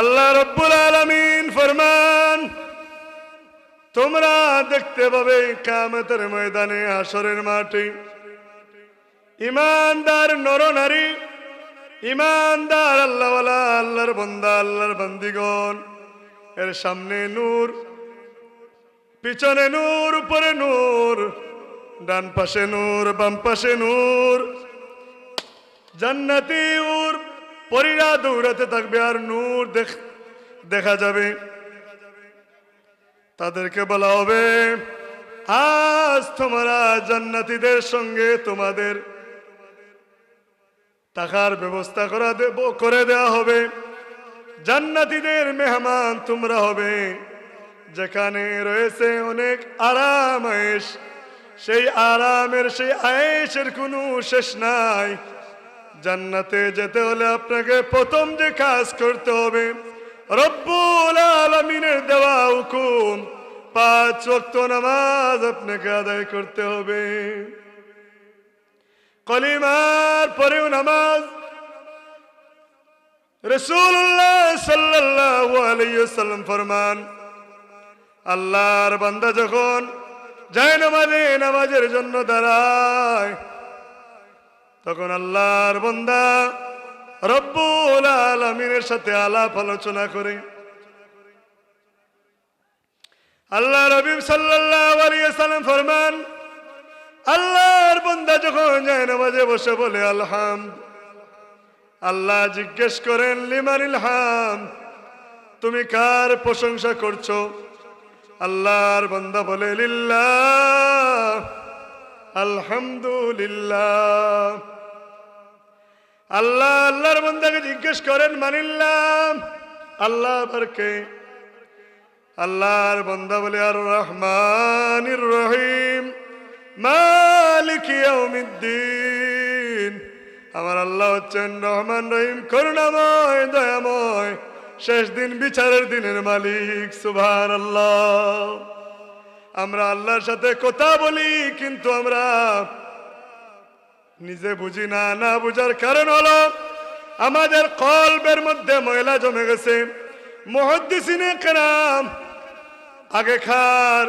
আল্লাহ রব্বুল আলমিন ফরমান, তোমরা দেখতে পাবে কামতের ময়দানে আসরের মাঠে। ইমানদার নরনারী ইমানদার আল্লাহওয়ালা, আল্লাহর বন্দা, আল্লাহর বন্দিগণ। এর সামনে নূর, পিছনে নূর, উপরে নূর, ডান পাশে নূর, বাম পাশে নূর। জান্নাতি উর পরীরা দৌড়াতে থাকবে আর নূর দেখ যাবে। তাদেরকে বলা হবে, আজ তোমরা জান্নাতীদের সঙ্গে তোমাদের টাকার ব্যবস্থা করা দেব করে দেওয়া হবে। জান্নাতীদের মেহমান তোমরা হবে। যেখানে রয়েছে অনেক আরাম সেই আরামের, সেই আয়েশের কোনো শেষ নাই। জান্নাতে যেতে হলে আপনাকে প্রথম যে কাজ করতে হবে, রব্বুল আলমিনের দেওয়া হুকুম, পাঁচ ওয়াক্ত নামাজ আপনাকে আদায় করতে হবে। কলিমার পরেও নামাজ। ফরমান, আল্লাহর বান্দা যখন যায় নামাজে, নামাজের জন্য দাঁড়ায় তখন আল্লাহর বন্দা রব্বুল আলমিনের সাথে আলাপ আলোচনা করে। আল্লাহ আলাইহি সাল্লাম ফরমান, আল্লাহর বন্দা যখন যায় নামাজে বসে বলে, আলহাম আল্লাহ জিজ্ঞেস করেন, লিমানিল হাম, তুমি কার প্রশংসা করছ? আল্লাহর বন্দা বলে, লিল্লাহ, আলহামদুলিল্লাহ। আল্লাহ, আল্লাহর বান্দাকে জিজ্ঞেস করেন মানিল্লাম আল্লাহ বারকে আল্লাহর বান্দা বলে, আর রহমানির রহিম। মালিক আমার আল্লাহ হচ্ছেন রহমান রহিম, করুণাময়, দয়াময়, শেষ দিন বিচারের দিনের মালিক সুভান আল্লাহ আমরা আল্লাহর সাথে কথা বলি, কিন্তু আমরা নিজে বুঝি না না বুঝার কারণ হলো আমাদের কলবের মধ্যে ময়লা জমে গেছে। মহদ্দিসিনে কেরাম আগে খার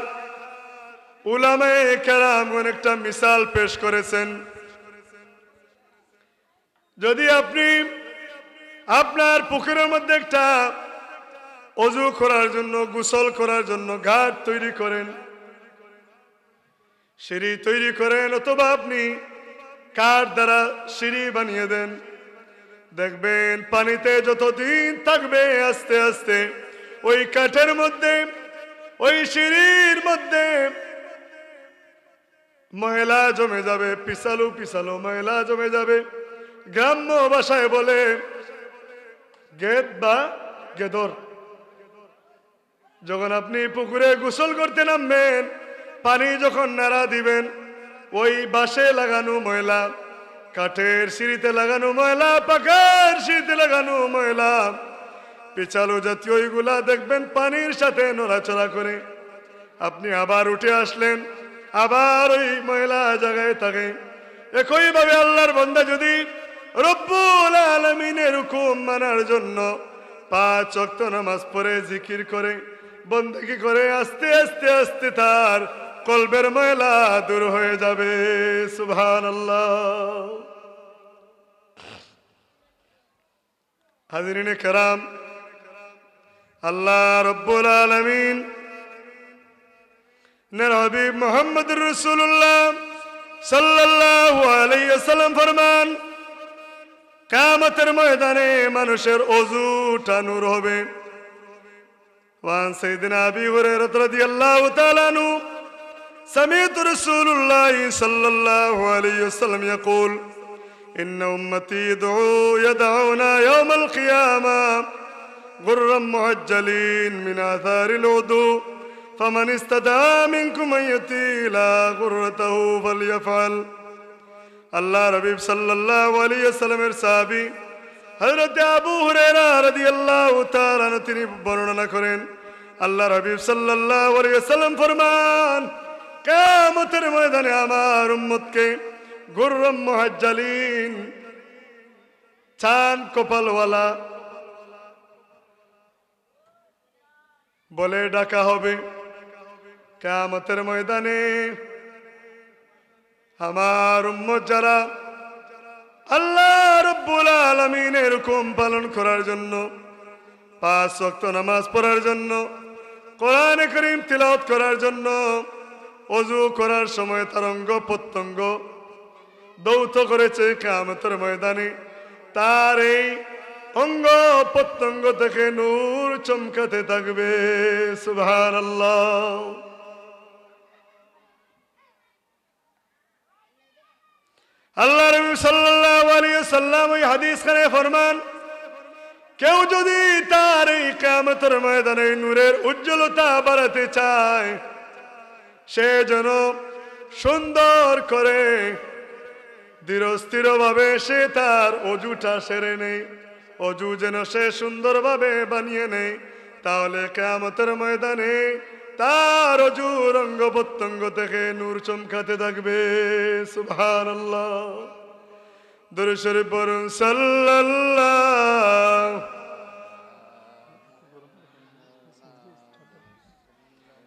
উলামে কেরাম অনেকটা মিসাল পেশ করেছেন। যদি আপনি আপনার পুকুরের মধ্যে একটা অজু করার জন্য, গোসল করার জন্য ঘাট তৈরি করেন, সিঁড়ি তৈরি করেন, অথবা আপনি কাঠ দ্বারা সিঁড়ি বানিয়ে দেন? দেখবেন পানিতে যতদিন থাকবে আস্তে আস্তে ওই কাঠের মধ্যে, ওই সিঁড়ির মধ্যে ময়লা জমে যাবে পিসালু পিসালু ময়লা জমে যাবে। গ্রাম্য ভাষায় বলে, গেদ বা গেদর। যখন আপনি পুকুরে গোসল করতে নামবেন, পানি যখন নাড়া দিবেন ওই বাঁশে লাগানো ময়লা, কাঠের সিঁড়িতে লাগানো ময়লা, পাখার সিঁড়িতে লাগানো ময়লা। পিচালু জাতীয় ওইগুলা দেখবেন পানির সাথে নড়াচড়া করে। আপনি আবার উঠে আসলেন, আবার ওই ময়লা জায়গায় থাকে। একইভাবে আল্লাহর বন্দা যদি রব্বুল আলমিনের হুকুম মানার জন্য পাঁচ অক্ত নামাজ পড়ে, জিকির করে বন্দকি করে, আস্তে আস্তে আস্তে তার কলবের ময়লা দূর হয়ে যাবে সুভান হাজিরিনে কেরাম, আল্লাহ রব্বুল আলমিন মোহাম্মদ রসুল্লাহ সাল্লাহ আলাইসাল্লাম ফরমান কামতের ময়দানে মানুষের অজুটা নূর হবে। ওয়ান সৈদিন আবি হুরে রতরদি আল্লাহ سمعت رسول الله صلى الله عليه وسلم يقول ان امتي يدعو يدعون يوم القيامه غرا معجلين من اثار الوضوء فمن استدعى منكم ان يطيل غرته فليفعل আল্লাহ রবিব সাল্লাহ আলিয়াল্লামের সাহাবি হজরত আবু হুরেরা রাদিয়াল্লাহু তাআলা তিনি বর্ণনা করেন আল্লাহ রবিব সাল্লাল্লাহু আলাইহি সাল্লাম ফরমান কিয়ামতের ময়দানে আমার উম্মতকে গুররম মুহাজ্জালিন, চান কপালওয়ালা বলে ডাকা হবে, কেয়ামতের ময়দানে আমার উম্মত যারা আল্লাহ রব্বুল আলমিনের এরকম পালন করার জন্য, পাঁচ শক্ত নামাজ পড়ার জন্য, কোরআনে করিম তিলাওয়াত করার জন্য অজু করার সময় তার অঙ্গ প্রত্যঙ্গ দৌত করেছে কামতের ময়দানে। তার এই অঙ্গ প্রত্যঙ্গ থেকে নূর চমকাতে থাকবে সুভান আল্লাহ রবি সাল্লাম ওই হাদিস খানে ফরমান, কেউ যদি তার এই কামতের ময়দানে নূরের উজ্জ্বলতা বাড়াতে চায় সে যেন সুন্দর করে ধীরস্থির ভাবে সে তার অজুটা সেরে নেই অজু যেন সে সুন্দরভাবে বানিয়ে নেই তাহলে কেমতের ময়দানে তার অজু রঙ্গ প্রত্যঙ্গ থেকে নূর চমকাতে থাকবে। সুভান আল্লাহ দুরুশরী সাল্লাল্লাহ।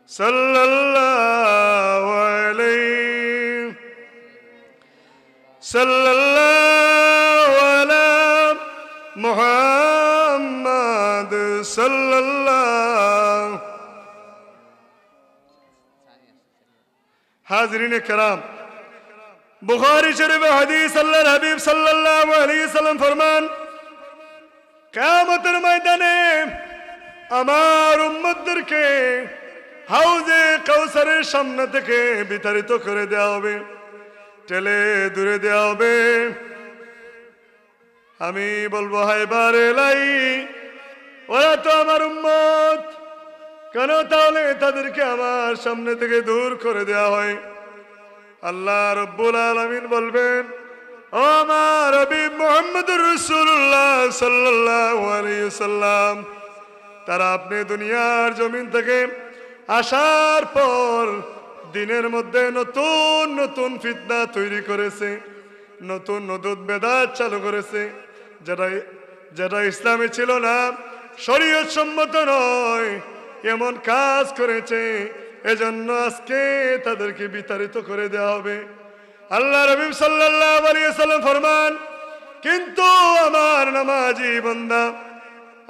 সাল্লাল্লাহু আলাইহি সাল্লাল্লাহু আলা মুহাম্মাদ সাল্লাল্লাহু হাজরিন کرام বুখারী শরীফে হাদিস আল্লাহর হাবিব সাল্লাল্লাহু আলাইহি সাল্লাম ফরমান কিয়ামতের ময়দানে আমার উম্মতদেরকে হাউজে কাউসারের সামনে থেকে বিতাড়িত করে দেওয়া হবে। টেলে দূরে দেওয়া হবে। আমি বলব হাই বারে লাই ওরা তো আমার উম্মত। কেন তাহলে তাদেরকে আমার সামনে থেকে দূর করে দেওয়া হয়? আল্লাহ রব্বুল আলমিন বলবেন, ও আমার রবি মোহাম্মদ রসুল্লাহ সাল্লাহ সাল্লাম তারা আপনি দুনিয়ার জমিন থেকে আসার পর দিনের মধ্যে নতুন নতুন ফিতনা তৈরি করেছে, নতুন নতুন বেদাত চালু করেছে। যেটা যেটা ইসলামে ছিল না, শরীয়ত সম্মত নয়, এমন কাজ করেছে, এজন্য আজকে তাদেরকে বিতাড়িত করে দেওয়া হবে। আল্লাহ রবি সাল্লাম ফরমান, কিন্তু আমার নামাজি বন্দা,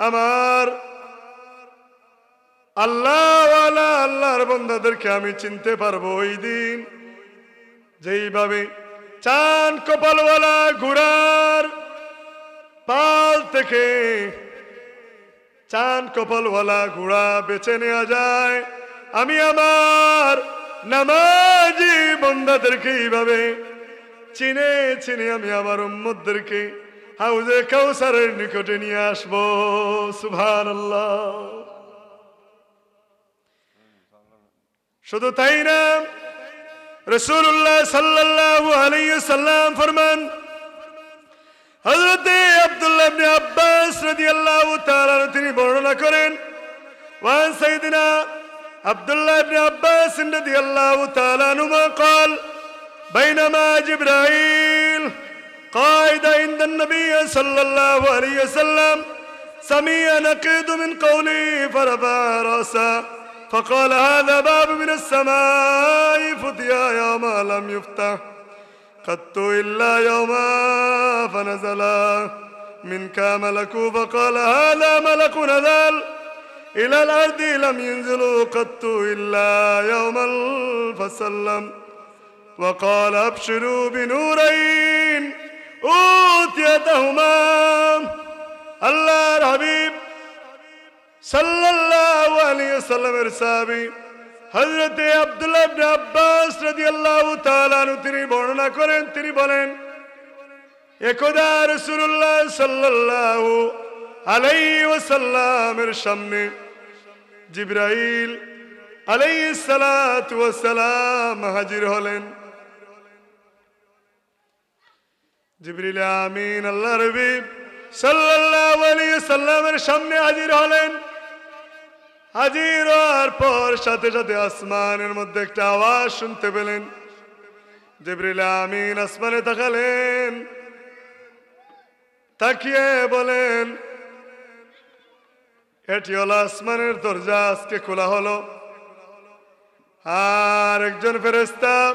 আমার আল্লাহ আল্লাহর বন্ধাদেরকে আমি চিনতে পারব ওই দিন। যেইভাবে চান কপালওয়ালা ঘোড়ার পাল থেকে চান কপালওয়ালা ঘোড়া বেছে নেওয়া যায়। আমি আমার নামাজি বন্ধাদেরকে এইভাবে চিনে চিনে আমি আমার উম্মদদেরকে হাউজে কাউসারের নিকটে নিয়ে আসব। সুভান আল্লাহ শুধু তাই না রসুল্লাহ সাল্লাল্লাহু আলাইহি সাল্লাম ফরমান হযরতে আব্দুল্লাহ ইবনে আব্বাস রাদিয়াল্লাহু তাআলা তিনি বর্ণনা করেন ওয়ান সাইয়্যিদিনা আব্দুল্লাহ ইবনে আব্বাস রাদিয়াল্লাহু তাআলা عنهما قال بينما جبرائيل قائد عند النبي صلى الله عليه وسلم سمع نقيض من قوله فرفع رأسه فقال هذا باب من السماء فتيا يوما لم يفتح. قدت إلا يوما فنزلا. من ملك فقال هذا ملك نزل. إلى الأرض لم ينزلوا قدت إلا يوما فسلم. وقال أبشروا بنورين أوتيتهما. الله الحبيب صلى সাল্লামের সাহাবী হযরতে আব্দুল্লাহ আব্বাস রাদিয়াল্লাহু তাআলা আনহু তিনি বর্ণনা করেন, তিনি বলেন, একদা রাসূলুল্লাহ সাল্লাল্লাহু আলাইহি ওয়াসাল্লামের সামনে জিবরাইল সালাতু ওয়াসসালাম হাজির হলেন। জিবরিল আমিন আল্লাহ রবি সাল্লাল্লাহু আলাইহি সাল্লামের সামনে হাজির হলেন। হাজির হওয়ার পর সাথে সাথে আসমানের মধ্যে একটা আওয়াজ শুনতে পেলেন। জিবরিল আমিন আসমানে তাকালেন। তাকিয়ে বলেন, এটি হলো আসমানের দরজা, আজকে খোলা হলো। আর একজন ফেরেস্তা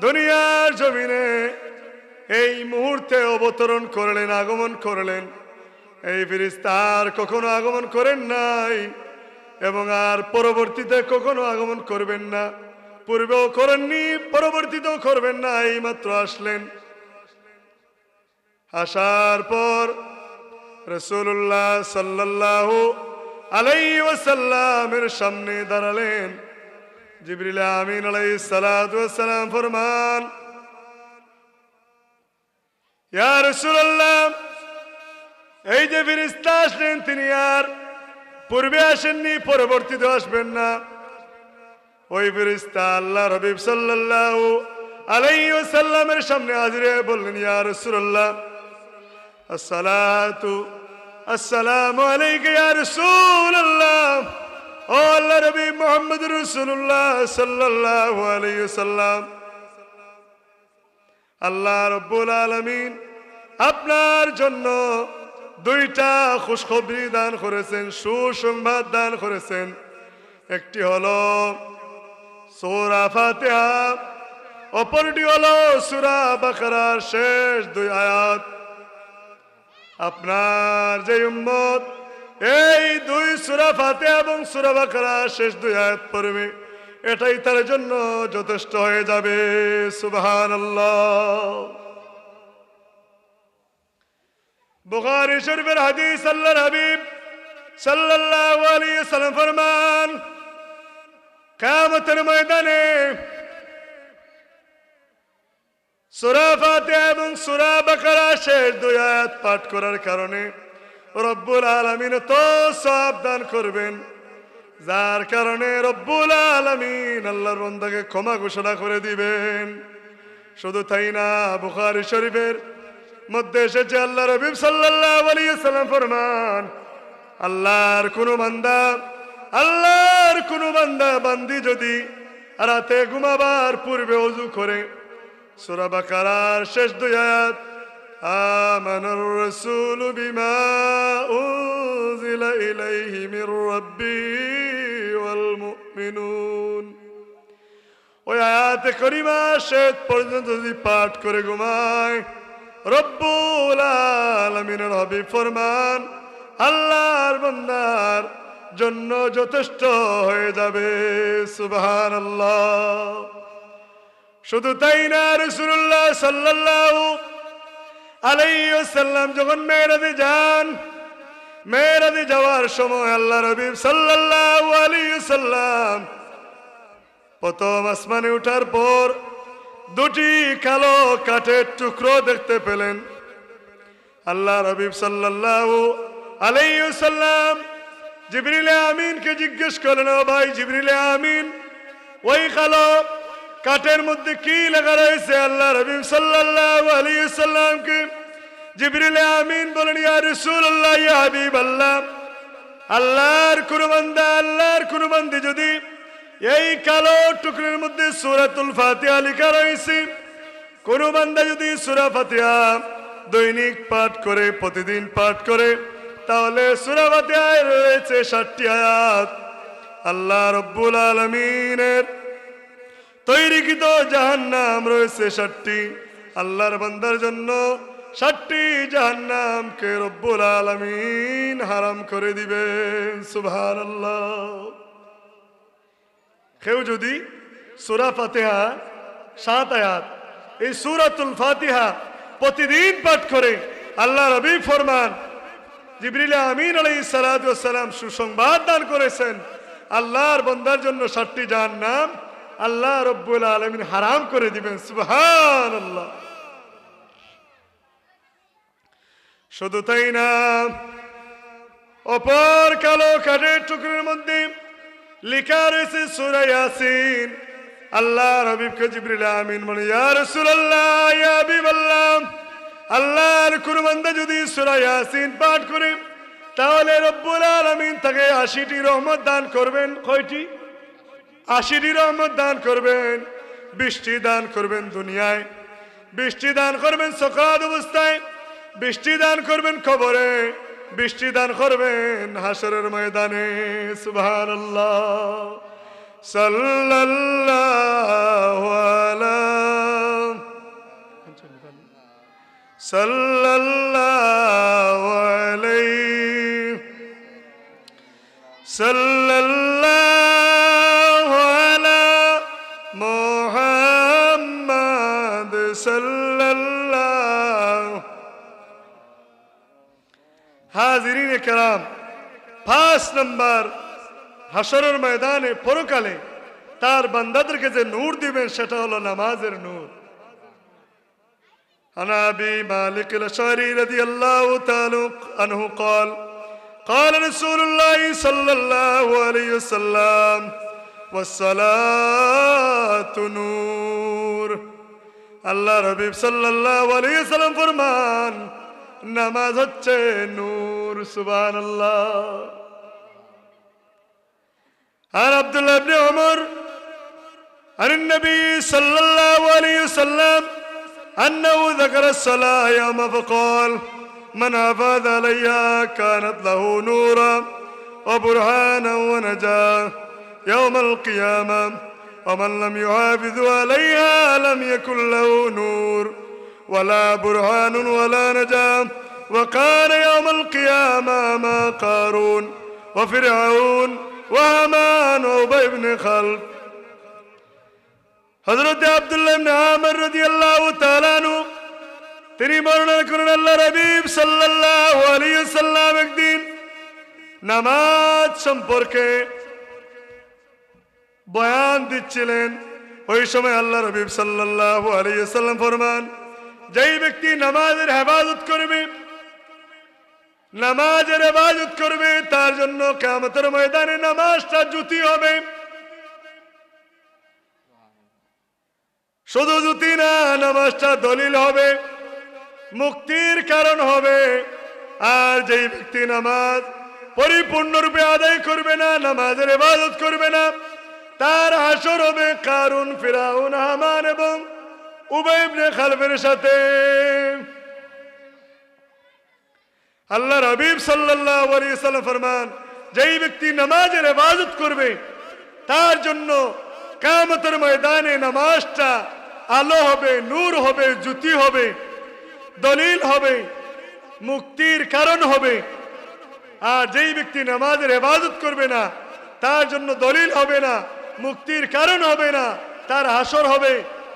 দুনিয়ার জমিনে এই মুহূর্তে অবতরণ করলেন, আগমন করলেন। এই ফিরিস্তা আর কখনো আগমন করেন নাই। এবং আর পরবর্তীতে কখনো আগমন করবেন না। পূর্বেও করেননি, পরবর্তীতেও করবেন না, এই মাত্র আসলেন। আসার পর রসুল্লাহ সাল্লাহ আলাই ওসাল্লামের সামনে দাঁড়ালেন। জিবরিল আমিন আলাই সালাম ফরমান, ইয়া রসুল্লাহ এই যে ফিরিস্তা আসলেন তিনি আর পূর্বে আসেননি, পরবর্তীতে আসবেন না। ওই ফিরিস্তা আল্লাহ রবিব সাল্লাল্লাহু আলাইহি ওয়াসাল্লামের সামনে হাজির বললেন, ইয়া রাসূলুল্লাহ, আসসালাতু আসসালামু আলাইকা ইয়া রাসূলুল্লাহ, ও আল্লাহ রবি মুহাম্মদ রাসূলুল্লাহ সাল্লাল্লাহু আলাইহি ওয়াসাল্লাম। আল্লাহ রব্বুল আলামিন আপনার জন্য দুইটা খুশখবরি দান করেছেন, সুসংবাদ দান করেছেন। একটি হলো সূরা ফাতিহা, অপরটি হলো সূরা বাকারার শেষ দুই আয়াত। আপনার যে উম্মত, এই দুই সূরা ফাতিহা এবং সূরা বাকারার শেষ দুই আয়াত পড়বে, এটাই তার জন্য যথেষ্ট হয়ে যাবে। সুবহানাল্লাহ। বুখারী শরীফের হাদিস, আল্লাহর হাবিব সাল্লাল্লাহু আলাইহি সাল্লাম ফরমান, কিয়ামতের ময়দানে সূরা ফাতিহা এবং সূরা বাকারা শেষ দুই আয়াত পাঠ করার কারণে রব্বুল আলামিন তো সব দান করবেন। যার কারণে রব্বুল আলামিন আল্লাহর বান্দাকে ক্ষমা ঘোষণা করে দিবেন। শুধু তাই না, বুখারী শরীফের মধ্যে এসেছে আল্লাহ রবিব সাল্লাম ফরমান, আল্লাহর কোন বান্দা, আল্লাহর কোন বান্দা বান্দি যদি রাতে ঘুমাবার পূর্বে অজু করে, সূরা শেষ দুই আয়াত, আমানার রাসূল বিমা উনজিলা ইলাইহি মির রাব্বি ওয়াল মুমিনুন। ওই আয়াতে করিমা শেষ পর্যন্ত যদি পাঠ করে ঘুমায় রব্বুল আলমিনের হবি ফরমান, আল্লাহর বন্দার জন্য যথেষ্ট হয়ে যাবে সুবহান শুধু তাই না রসুল্লাহ সাল্লাল্লাহু আলাইহি ওয়াসাল্লাম যখন মেয়েরাতে যান মেয়েরাতে যাওয়ার সময় আল্লাহ রবি আলাইহি ওয়াসাল্লাম প্রথম আসমানে ওঠার পর দুটি কালো কাঠের টুকরো দেখতে পেলেন। আল্লাহ রবিব সাল্লাল্লাহু আলাইহি সাল্লাম জিবরিল আমিনকে জিজ্ঞেস করলেন, ও ভাই জিবরিল আমিন, ওই কালো কাঠের মধ্যে কি লেখা রয়েছে? আল্লাহ রবিব সাল্লাল্লাহু আলাইহি সাল্লামকে জিবরিল আমিন বলেন আল্লাহ আল্লাহর কোন বান্দা, আল্লাহর কোন বান্দি যদি এই কালো টুকরের মধ্যে সুরাতুল ফাতিহা লেখা রয়েছে। কোন বান্দা যদি সুরা ফাতিহা দৈনিক পাঠ করে, প্রতিদিন পাঠ করে, তাহলে সুরা ফাতিহায় রয়েছে ষাটটি আয়াত। আল্লাহ রব্বুল আলমিনের তৈরিকৃত জাহান্নাম রয়েছে ষাটটি। আল্লাহর বান্দার জন্য ষাটটি জাহান্নামকে রব্বুল আলমিন হারাম করে দিবেন সুবহানাল্লাহ। কেউ যদি সুরা ফাতেহা, সাত আয়াত, এই সুরাতুল ফাতিহা প্রতিদিন পাঠ করে আল্লাহ রবি ফরমান, জিবরিল আমিন আলাই সালাম সুসংবাদ দান করেছেন, আল্লাহর বন্দার জন্য ষাটটি যার নাম আল্লাহ রব্বুল আলমিন হারাম করে দিবেন সুবহান আল্লাহ শুধু তাই না, অপর কালো কাঠের টুকরের মধ্যে লিখা রয়েছে সূরা ইয়াসিন। আল্লাহ রবিবকে জিবরিল আমিন বলে, ইয়া রাসূলুল্লাহ, ইয়া হাবিবাল্লাহ, আল্লাহর কোন বান্দা যদি সূরা পাঠ করে, তাহলে রব্বুল আলামিন তাকে 80টি রহমত দান করবেন। কয়টি? 80টি রহমত দান করবেন, বৃষ্টি দান করবেন দুনিয়ায়, বৃষ্টি দান করবেন সকাল অবস্থায়, বৃষ্টি দান করবেন খবরে বৃষ্টি দান করবেন হাসরের ময়দানে সুভান সাল্লাল্লাহু আলা সাল্লাল্লাহু আলাইহি সাল্লাল্লাহু হাজিরিন কেরাম পাঁচ নম্বর হাসরের ময়দানে পরকালে তার বান্দাদেরকে যে নূর দিবেন সেটা হলো নামাজের নূর عن ابي مالك الاشعري رضي الله تعالى عنه قال قال رسول الله صلى الله عليه وسلم والصلاه نور আল্লাহ রবিব সাল্লাল্লাহু আলাইহি সাল্লাম ফরমান নামাজ হচ্ছে নূর نور سبحان الله. عن عبد الله بن عمر عن النبي صلى الله عليه وسلم أنه ذكر الصلاة يوم فقال من حفظ عليها كانت له نورا وبرهانا ونجاة يوم القيامة ومن لم يحافظ عليها لم يكن له نور ولا برهان ولا نجاة وكان يوم القيامة ما قارون وفرعون وهامان وأبي بن خلف হজরত আব্দুল্লাহ ইবনে আমর রাদিয়াল্লাহু তাআলা আনহু তিনি বর্ণনা করেন আল্লাহ রবিব সাল্লাল্লাহু আলাইহি সাল্লাম একদিন নামাজ সম্পর্কে বয়ান দিচ্ছিলেন ওই সময় আল্লাহ রবিব সাল্লাল্লাহু আলাইহি সাল্লাম ফরমান যেই ব্যক্তি নামাজের হেফাজত করবে নামাজের হেফাজত করবে, তার জন্য কিয়ামতের ময়দানে নামাজটা জুতি হবে। শুধু জুতি না, নামাজটা দলিল হবে, মুক্তির কারণ হবে। আর যেই ব্যক্তি নামাজ পরিপূর্ণরূপে আদায় করবে না, নামাজের ইবাদত করবে না, তার হাসর হবে কারুন, ফিরাউন, হামান এবং উবাইবনে খালফের সাথে। আল্লাহ রবিব সাল্লাম ফরমান, যেই ব্যক্তি নামাজের ইবাদত করবে, তার জন্য কামতের ময়দানে নামাজটা আলো হবে, নূর হবে, জ্যোতি হবে, দলিল হবে, মুক্তির কারণ হবে। আর যেই ব্যক্তি নামাজের হেফাজত করবে না, তার জন্য দলিল হবে না, মুক্তির কারণ হবে না, তার হাসর হবে।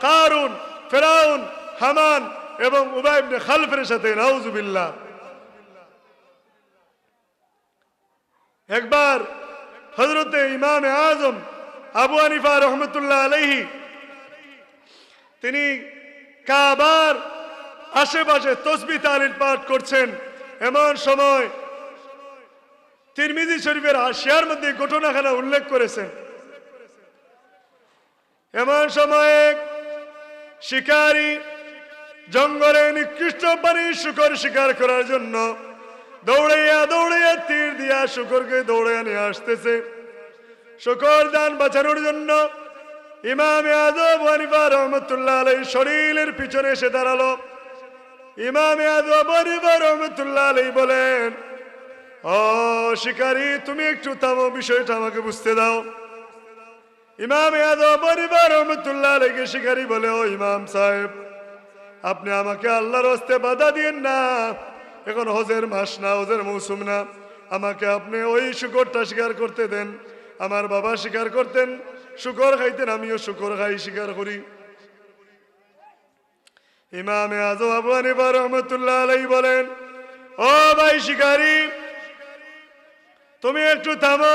কারুন, ফেরাউন, হামান এবং উবাইবনে খালফের সাথে, নাউজুবিল্লাহ। একবার হজরতে ইমাম আজম আবু আনিফা রহমতুল্লাহ আলহি তিনি কাবার আশেপাশে তসবি তালিল পাঠ করছেন। এমন সময় তিরমিজি শরীফের আশিয়ার মধ্যে ঘটনাখানা উল্লেখ করেছেন। এমন সময় শিকারী জঙ্গলে নিকৃষ্ট পানি শুকর শিকার করার জন্য দৌড়াইয়া দৌড়াইয়া তীর দিয়া শুকরকে দৌড়াইয়া নিয়ে আসতেছে। শুকর দান বাঁচানোর জন্য ইমাম আজব হানিফা রহমতুল্লাহ আলাই শরীরের পিছনে এসে দাঁড়াল। ইমাম আজব হানিফা রহমতুল্লাহ আলাই বলেন, ও শিকারী, তুমি একটু থামো, বিষয়টা আমাকে বুঝতে দাও। ইমাম আজব হানিফা রহমতুল্লাহ আলাইকে শিকারী বলে, ও ইমাম সাহেব, আপনি আমাকে আল্লাহর হস্তে বাধা দিয়েন না। এখন হজের মাস না, হজের মৌসুম না। আমাকে আপনি ওই শুকরটা শিকার করতে দেন। আমার বাবা শিকার করতেন। শুকর খাইতেন, আমিও শুকর খাই শিকার করি। ইমামে আজম আবু হানিফা রহমতুল্লাহ আলাই বলেন, ও ভাই শিকারি, তুমি একটু থামো।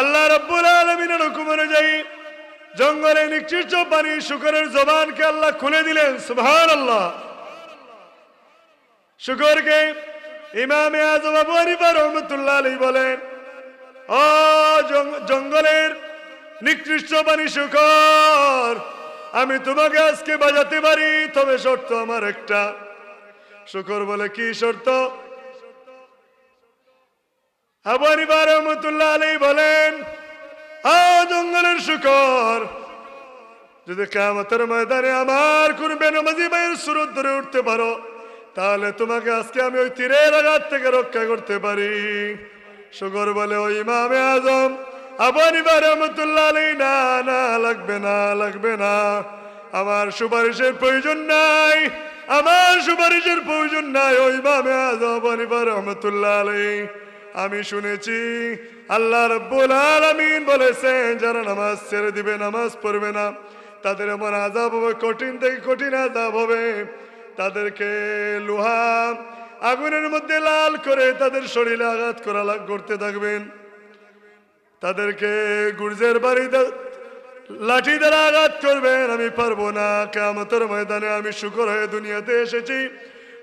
আল্লাহ রব্বুল আলমিনের হুকুম অনুযায়ী জঙ্গলে নিকৃষ্ট পানি শুকরের জবানকে আল্লাহ খুলে দিলেন সুবহান আল্লাহ শুকরকে ইমামে আজম আবু হানিফা রহমতুল্লাহ আলী বলেন, ও জঙ্গলের নিকৃষ্ট পানি শুকর, আমি তোমাকে আজকে বাজাতে পারি, তবে শর্ত আমার একটা। শুকর বলে কি শর্ত? আবু হানিফা রহমতুল্লাহ আলী বলেন আ জঙ্গলের শুকর, যদি কামতের ময়দানে আমার কোন বেনমাজি ভাইয়ের সুরত ধরে উঠতে পারো তাহলে তোমাকে আজকে আমি ওই তীরের আঘাত থেকে রক্ষা করতে পারি। শুকর বলে ওই ইমামে আজম আবানিবা রহমতুল্লাহ আলী না না, লাগবে না লাগবে না। আমার সুপারিশের প্রয়োজন নাই, আমার সুপারিশের প্রয়োজন নাই ওই ইমামে আজম আবানিবা রহমতুল্লাহ আলী আমি শুনেছি, আল্লাহ রব্বুল আলামিন বলেছেন, যারা নামাজ ছেড়ে দিবে, নামাজ পড়বে না, তাদের এমন আজাব হবে, কঠিন থেকে কঠিন আজাব হবে। তাদেরকে লোহা আগুনের মধ্যে লাল করে তাদের শরীরে আঘাত করা করতে থাকবেন। তাদেরকে গুর্জের বাড়িতে লাঠি দ্বারা আঘাত করবেন। আমি পারব না। কেমতের ময়দানে আমি শুকর হয়ে দুনিয়াতে এসেছি।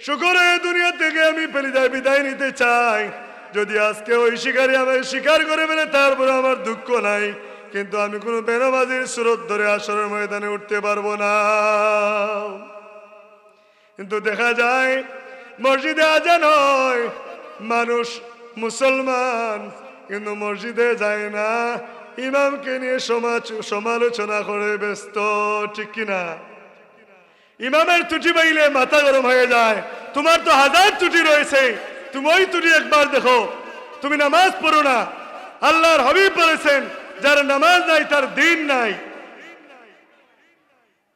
শুকর হয়ে দুনিয়া থেকে আমি বিদায় বিদায় নিতে চাই। যদি আজকে ওই শিকারি আমাকে শিকার করে ফেলে, তারপরে আমার দুঃখ নাই। কিন্তু আমি কোনো বেনামাজির সুরত ধরে আসরের ময়দানে উঠতে পারব না। কিন্তু দেখা যায় মসজিদে আজান হয় মানুষ মুসলমান। কিন্তু মসজিদে যায় না, ইমামকে নিয়ে সমাজ সমালোচনা করে ব্যস্ত, ঠিক কিনা ইমামের ত্রুটি পাইলে মাথা গরম হয়ে যায়। তোমার তো হাজার ত্রুটি রয়েছে, তুমি ওই ত্রুটি একবার দেখো। তুমি নামাজ পড়ো না। আল্লাহর হবি বলেছেন, যার নামাজ নাই, তার দিন নাই।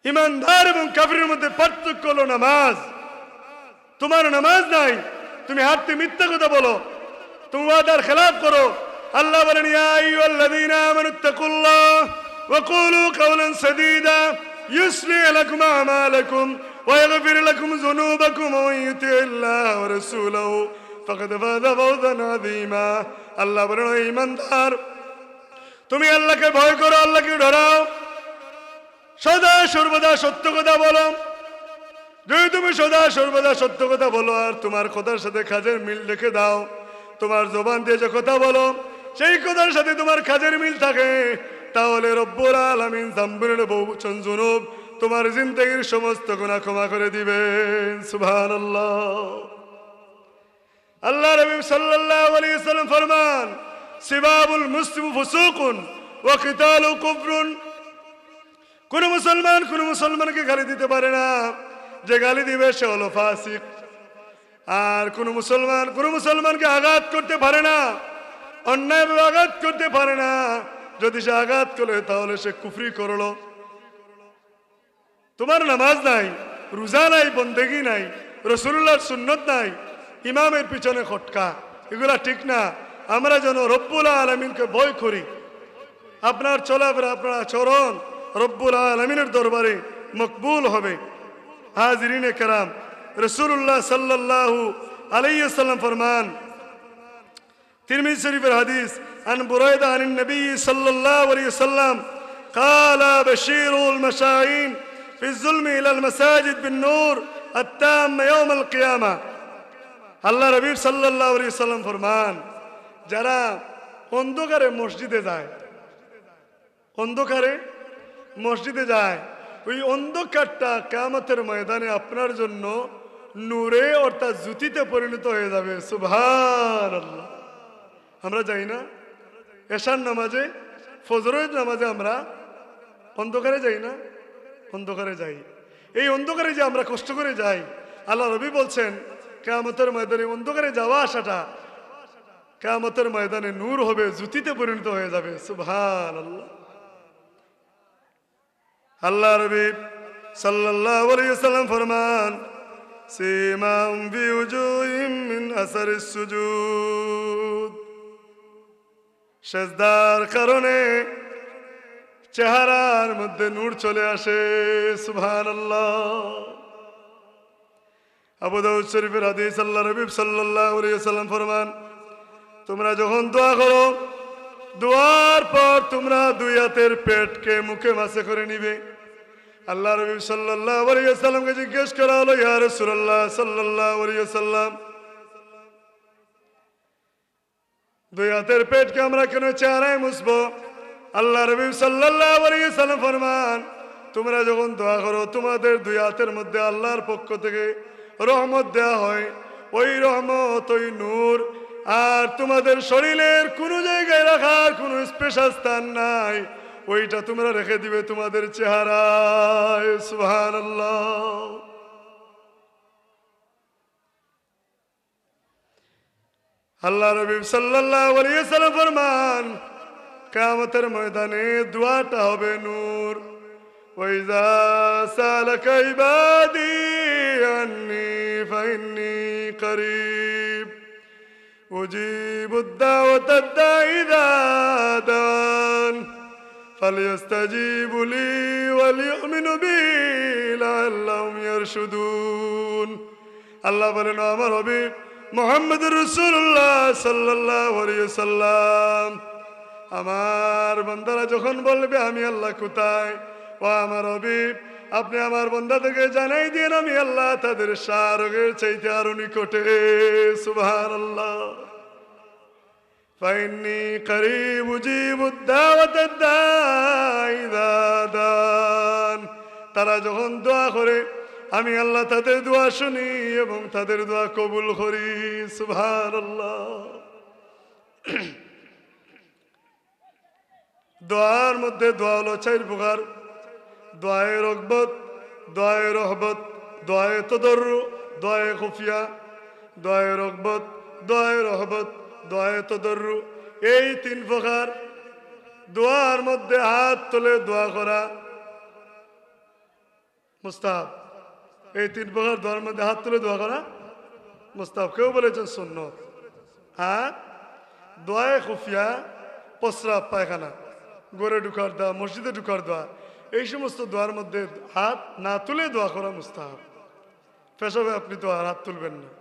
ইমানদার এবং কাফিরের মধ্যে পার্থক্য হলো নামাজ। তোমার নামাজ নাই, তুমি হাতে মিথ্যা কথা বলো, তুমি ওয়াদার খেলাফ করো। আল্লাহ বলেন, ইয়া আইয়ুহাল্লাযীনা আমানুত্তাকুল্লাহ ওয়া কুলু কাওলান সাদীদা ইউসলিহ লাকুম আমালাকুম ওয়া ইয়াগফির লাকুম যুনুবাকুম ওয়া ইউতি'ল্লাহ ওয়া রাসূলাহু ফাকাদ ফাযা ফাওজান আযীমা। আল্লাহ বলেন ইমানদার, তুমি আল্লাহকে ভয় করো, আল্লাহকে ডরাও। সদা সর্বদা সত্য কথা বলো। যদি তুমি সদা সর্বদা সত্য কথা বলো আর তোমার কথার সাথে কাজের মিল রেখে দাও, তোমার জবান দিয়ে যে কথা বলো, সেই কথার সাথে তোমার কাজের মিল থাকে, তাহলে রব্বুর আলামিন জাম্বুরের বহুচন জুনুব তোমার জিন্দগির সমস্ত গুণা ক্ষমা করে দিবেন। সুভান আল্লাহ নবী সাল্লাল্লাহু আলাইহি সাল্লাম ফরমান, সিবাবুল মুসলিম ফুসুকুন ওয়া কিতালু কুফরুন কোন মুসলমান কোন মুসলমানকে গালি দিতে পারে না। যে গালি দিবে সে হলো ফাসিক। আর কোন মুসলমান কোন মুসলমানকে আঘাত করতে পারে না। অন্যায়ভাবে আঘাত করতে পারে না। যদি সে আঘাত করে তাহলে সে কুফরি করল। তোমার নামাজ নাই, রোজা নাই, বন্দেগি নাই, রসুল্লাহর সুন্নত নাই, ইমামের পিছনে খটকা। এগুলা ঠিক না। আমরা যেন রব্বুল আলমিনকে ভয় করি। আপনার চলাফেরা, আপনার আচরণ রব্বুল আলমিনের দরবারে মকবুল হবে হাজরিন কারাম রসুল্লাহ সাল্লাল্লাহু আলাইহি সাল্লাম ফরমান তিরমিজি শরীফের হাদিস عن بريدة عن النبي صلى الله عليه وسلم قال بشير المشاعين في الظلم إلى المساجد بالنور التام يوم القيامة আল্লাহ রবিব সাল্লাহ আলী সাল্লাম ফরমান যারা অন্ধকারে মসজিদে যায় অন্ধকারে মসজিদে যায়। ওই অন্ধকারটা কামতের ময়দানে আপনার জন্য নূরে অর্থাৎ জুতিতে পরিণত হয়ে যাবে। সুভান আল্লাহ আমরা যাই না? এশার নামাজে, ফজরের নামাজে আমরা অন্ধকারে যাই না? অন্ধকারে যাই। এই অন্ধকারে যে আমরা কষ্ট করে যাই, আল্লাহ রবি বলছেন, কেয়ামতের ময়দানে অন্ধকারে যাওয়া আসাটা কেয়ামতের ময়দানে নূর হবে, জুতিতে পরিণত হয়ে যাবে। সুভান আল্লাহ আল্লাহ রবি সাল্লাম ফরমান মিন সেজদার কারণে চেহারার মধ্যে নূর চলে আসে, সুবহানাল্লাহ। আবু দাউদ শরীফের হাদিস আল্লাহ রবিব সাল্লাল্লাহু সাল্লাম ফরমান, তোমরা যখন দোয়া করো, দোয়ার পর তোমরা দুই হাতের পেটকে মুখে মাসে করে নিবে। আল্লাহ রবি সাল্লাহ আলাইসাল্লামকে জিজ্ঞেস করা হলো, ইয়া রসুল্লাহ সাল্লাহ আলাইসাল্লাম দুই হাতের পেটকে আমরা কেন চেহারায় মুছবো? আল্লাহ রবি সাল্লাহ ফরমান, তোমরা যখন দোয়া করো, তোমাদের দুই হাতের মধ্যে আল্লাহর পক্ষ থেকে রহমত দেয়া হয়। ওই রহমত, ওই নূর, আর তোমাদের শরীরের কোনো জায়গায় রাখার কোনো স্পেশাল স্থান নাই। ওইটা তোমরা রেখে দিবে তোমাদের চেহারায় সুহান আল্লাহ রবি সাল্লাহ সাল্লাম ফরমান কামতের ময়দানে দোয়াটা হবে নূর ওইজা সালক ইবাদি আন্নি ফাইন্নি করিব أجيب الدعوة الداعي إذا دعان فليستجيبوا لي وليؤمنوا بي لعلهم يرشدون আল্লাহ বলেন "ও আমার হবি মোহাম্মদ রসুল্লাহ সাল্লাহ সাল্লাম আমার বন্দারা যখন বলবে আমি আল্লাহ কোথায় ও আমার হবি আপনি আমার বন্দা থেকে জানাই দিন আমি আল্লাহ তাদের সারগের চাইতে আরো নিকটে সুবহান আল্লাহ فإني قريب أجيب الدعوة الداعي إذا دعان তারা যখন দোয়া করে আমি আল্লাহ তাদের দোয়া শুনি এবং তাদের দোয়া কবুল করি সুভান আল্লাহ দোয়ার মধ্যে দোয়া হলো চার প্রকার দোয়ায় রকবত দোয়ায় রহবত দোয়ায় তদর্রু দোয়ায় খুফিয়া দোয়ায় রকবত দোয়ায় রহবত দোয়ায় তদর্রু এই তিন প্রকার দোয়ার মধ্যে হাত তুলে দোয়া করা। মুস্তাহাব, এই তিন প্রকার দোয়ার মধ্যে হাত তুলে দোয়া করা। মুস্তাহাব, কেউ বলেছেন সুন্নত? হ্যাঁ? দোয়ায় খুফিয়া প্রস্রাব পায়খানা, গড়ে ঢুকার দোয়া, মসজিদে ঢুকার দেওয়া এই সমস্ত দোয়ার মধ্যে হাত না তুলে দোয়া করা মুস্তাহাব। পেশাবে আপনি তো আর হাত তুলবেন না।